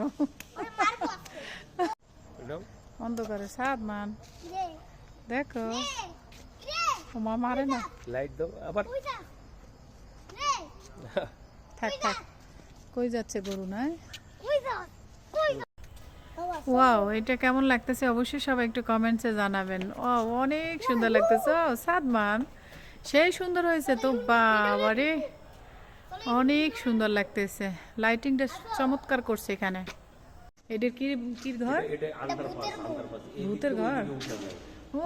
অন্ধকারে সাদ মান। দেখো। তোমার মারে না। লাইট দাও আবার। থাক থাক। কই যাচ্ছে গরু না ওয়াও এটা কেমন লাগতেছে? অবশ্যই সবাই একটু কমেন্টসে জানাবেন। ও অনেক সুন্দর লাগতেছে। ও সাদমান সেই সুন্দর হয়েছে তো। বাবারে। অনেক সুন্দর লাগতেছে। লাইটিংটা চমৎকার করছে এখানে। এটার কি কি ঘর? এটা আন্ডারপাস আন্ডারপাস ভূতের ঘর। ও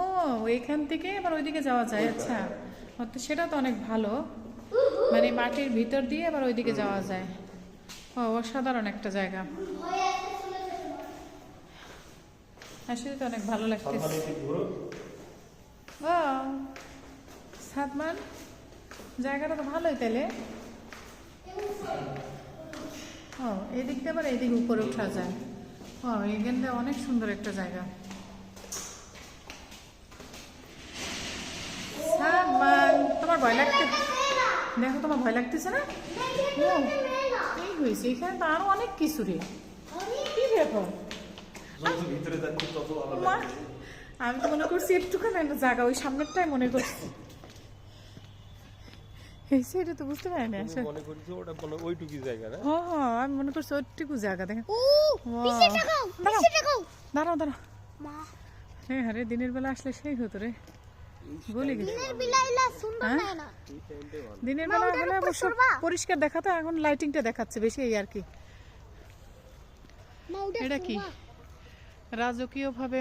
এখান থেকে আবার ওইদিকে যাওয়া যায় আচ্ছা। তো সেটা তো অনেক ভালো। মানে মাটির ভিতর দিয়ে আবার ওইদিকে যাওয়া যায়। ও অসাধারণ একটা জায়গা। আসলে তো অনেক ভালো লাগতেছে। ও সাতমান? জায়গাটা তো ভালোই তাহলে ও এদিক দিয়ে আবার এদিক উপরে ওঠা যায়। ও এখানটা অনেক সুন্দর একটা জায়গা। তোমার ভয় লাগতে দেখো তোমার ভয় লাগতেছে না? ও এই হয়েছে? এখানে তো আরও অনেক কিছু রে। কি ব্যাপার আমি তো মনে করছি একটুখানি জায়গা ওই সামনেরটাই মনে করছি। তো বুঝতে পারি না আসলে। মনে করছি ওটা ওইটুকি জায়গা না? হ্যাঁ হ্যাঁ আমি মনে করছি ওইটুকু জায়গা দেখেন। Wow. দাঁড়াও দাঁড়াও হ্যাঁ হ্যাঁ রে দিনের বেলা আসলে সেই হতো রে। বলে হ্যাঁ? দিনের বেলা হলে অবশ্য পরিষ্কার দেখাতো এখন লাইটিংটা দেখাচ্ছে বেশি এই আর কি। এটা কি? রাজকীয় ভাবে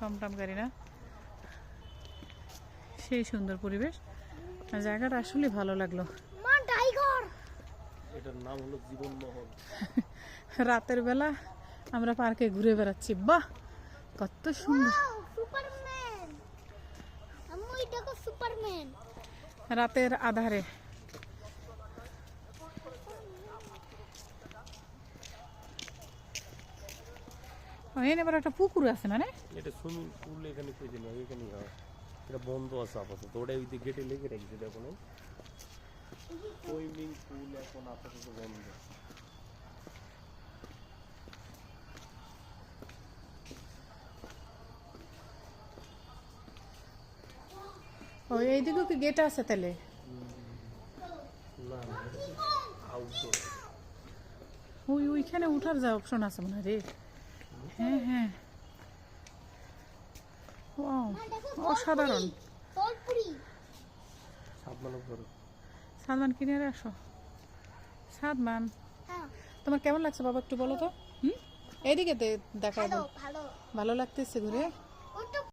টমটম গাড়ি না? সেই সুন্দর পরিবেশ। জায়গাটা আসলে ভালো লাগল। এটার নাম হলো জীবন মহল রাতের বেলা আমরা পার্কে ঘুরে বেড়াচ্ছি। বাহ! কত সুন্দর। রাতের আধারে। ও, এখানে আবার একটা পুকুর আছে মানে এটা সুইমিং পুল এখানে কইছে না এখানে হয়। এটা বন্ধ আছে আপাতত। ওটা ওই গেটে লেগে রেখেছে দেখো না সুইমিং পুল এখন আপাতত বন্ধ। ও এইদিকেও কি গেট আছে তাহলে? না আউটডোর ওই ওইখানে উঠার যা অপশন আছে মনে হয় রে। হ্যাঁ হ্যাঁ। অসাধারণ। সাদমান কিনে আসো। সাদমান তোমার কেমন লাগছে বাবা একটু বলো তো? হুম? এইদিকে দেখাই ভালো লাগতেছে ঘুরে?